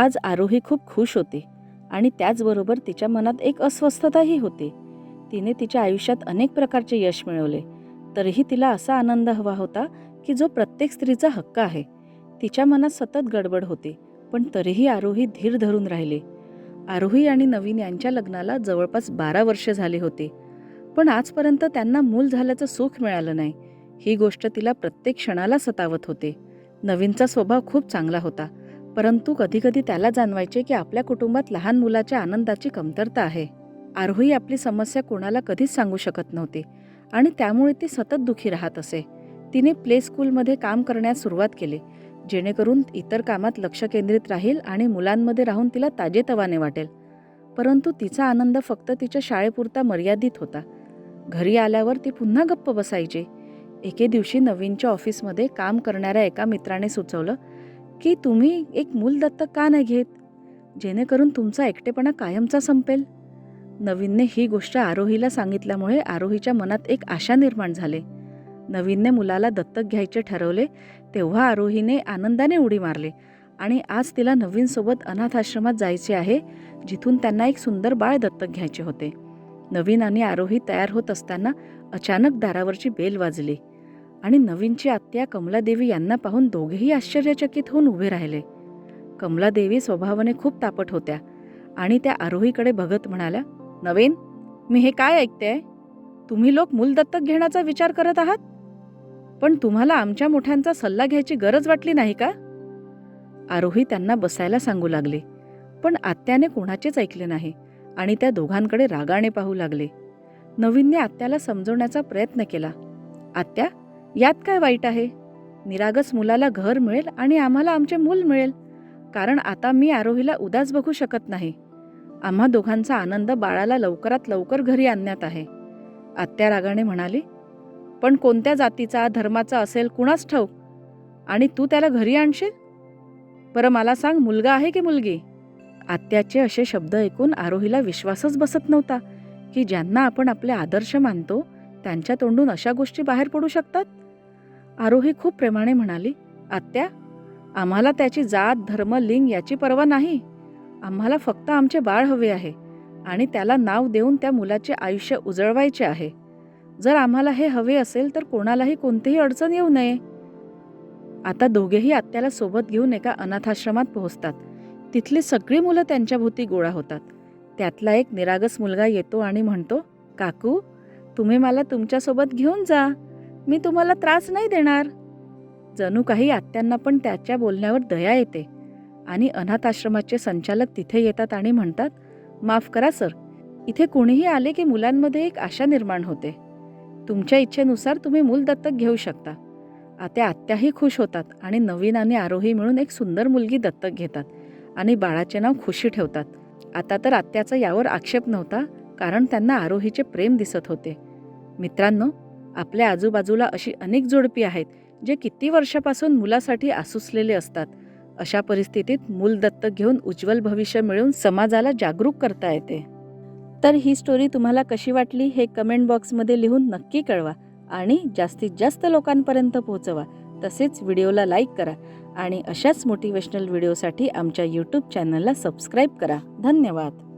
आज आरोही खूप खुश होती आणि त्याचबरोबर तिच्या मनात एक अस्वस्थताही होती. तिने तिच्या आयुष्यात अनेक प्रकारचे यश मिळवले. तरीही तिला असा आनंद हवा होता की जो प्रत्येक स्त्रीचा हक्क आहे. तिच्या मनात सतत गडबड होती पण तरीही आरोही धीर धरून राहिली. आरोही आणि नवीन यांच्या लग्नाला जवळपास बारा वर्ष झाले होते. पण आजपर्यंत त्यांना मूल झाल्याचं सुख मिळालं नाही. ही गोष्ट तिला प्रत्येक क्षणाला सतावत होते. नवीनचा स्वभाव खूप चांगला होता. परंतु कधीकधी त्याला जाणवायचे की आपल्या कुटुंबात लहान मुलाच्या आनंदाची कमतरता आहे. आरोही आपली समस्या कोणाला कधीच सांगू शकत नव्हती आणि त्यामुळे ती सतत दुखी राहत असे. तिने प्ले स्कूलमध्ये काम करण्यास सुरुवात केली जेणेकरून इतर कामात लक्ष केंद्रित राहील आणि मुलांमध्ये राहून तिला ताजेतवाने वाटेल. परंतु तिचा आनंद फक्त तिच्या शाळेपुरता मर्यादित होता. घरी आल्यावर ती पुन्हा गप्प बसायची. एके दिवशी नवीनच्या ऑफिसमध्ये काम करणाऱ्या एका मित्राने सुचवलं की तुम्ही एक मूल दत्तक का नाही घेत? जेणेकरून तुमचा एकटेपणा कायमचा संपेल. नवीनने ही गोष्ट आरोहीला सांगितल्यामुळे आरोहीच्या मनात एक आशा निर्माण झाले. नवीनने मुलाला दत्तक घ्यायचे ठरवले तेव्हा आरोहीने आनंदाने उडी मारली आणि आज तिला नवीनसोबत अनाथ आश्रमात जायचे आहे जिथून त्यांना एक सुंदर बाळ दत्तक घ्यायचे होते. नवीन आणि आरोही तयार होत असताना अचानक दारावरची बेल वाजली. आणि नवीनची आत्या कमलादेवी यांना पाहून दोघेही आश्चर्यचकित होऊन उभे राहिले. कमलादेवी स्वभावाने खूप तापट होत्या आणि त्या आरोहीकडे बघत म्हणाल्या नवीन मी हे काय ऐकते तुम्ही लोक मूल दत्तक घेण्याचा विचार करत आहात? पण तुम्हाला आमच्या मोठ्यांचा सल्ला घ्यायची गरज वाटली नाही का? आरोही त्यांना बसायला सांगू लागले पण आत्याने कोणाचेच ऐकले नाही आणि त्या दोघांकडे रागाने पाहू लागले. नवीनने आत्याला समजवण्याचा प्रयत्न केला. आत्या यात काय वाईट आहे? निरागस मुलाला घर मिळेल आणि आम्हाला आमचे मूल मिळेल. कारण आता मी आरोहीला उदास बघू शकत नाही. आम्हा दोघांचा आनंद बाळाला लवकरात लवकर घरी आणण्यात आहे. आत्या रागाने म्हणाली पण कोणत्या जातीचा धर्माचा असेल कुणाच ठाऊक? आणि तू त्याला घरी आणशील? बरं मला सांग मुलगा आहे की मुलगी? आत्याचे असे शब्द ऐकून आरोहीला विश्वासच बसत नव्हता की ज्यांना आपण आपले आदर्श मानतो त्यांच्या तोंडून अशा गोष्टी बाहेर पडू शकतात? आरोही खूप प्रेमाने म्हणाली आत्या आम्हाला त्याची जात धर्म लिंग याची पर्वा नाही. आम्हाला फक्त आमचे बाळ हवे आहे आणि त्याला नाव देऊन त्या मुलाचे आयुष्य उजळवायचे आहे. जर आम्हाला हे हवे असेल तर कोणालाही कोणतीही अडचण येऊ नये. आता दोघेही आत्याला सोबत घेऊन एका अनाथाश्रमात पोहोचतात. तिथली सगळी मुलं त्यांच्याभोवती गोळा होतात. त्यातला एक निरागस मुलगा येतो आणि म्हणतो काकू तुम्ही मला तुमच्यासोबत घेऊन जा. मी तुम्हाला त्रास नाही देणार. जणू काही आत्यांना पण त्याच्या बोलण्यावर दया येते. आणि अनाथाश्रमाचे संचालक तिथे येतात आणि म्हणतात माफ करा सर. इथे कोणीही आले की मुलांमध्ये एक आशा निर्माण होते. तुमच्या इच्छेनुसार तुम्ही मूल दत्तक घेऊ शकता. आत्या आत्याही खुश होतात आणि नवीन आणि आरोही मिळून एक सुंदर मुलगी दत्तक घेतात आणि बाळाचे नाव खुशी ठेवतात. आता तर आत्याचा यावर आक्षेप नव्हता कारण त्यांना आरोहीचे प्रेम दिसत होते. मित्रांनो आपल्या आजूबाजूला अशी अनेक जोडपी आहेत जे किती वर्षापासून मुलासाठी आसुसलेले असतात. अशा परिस्थितीत मूल दत्तक घेऊन उज्ज्वल भविष्य मिळवून समाजाला जागरूक करता येते. तर ही स्टोरी तुम्हाला कशी वाटली हे कमेंट बॉक्समध्ये लिहून नक्की कळवा आणि जास्तीत जास्त लोकांपर्यंत पोहोचवा. तसेच व्हिडिओला लाईक करा आणि अशाच मोटिवेशनल व्हिडिओसाठी आमच्या यूट्यूब चॅनलला सबस्क्राईब करा. धन्यवाद.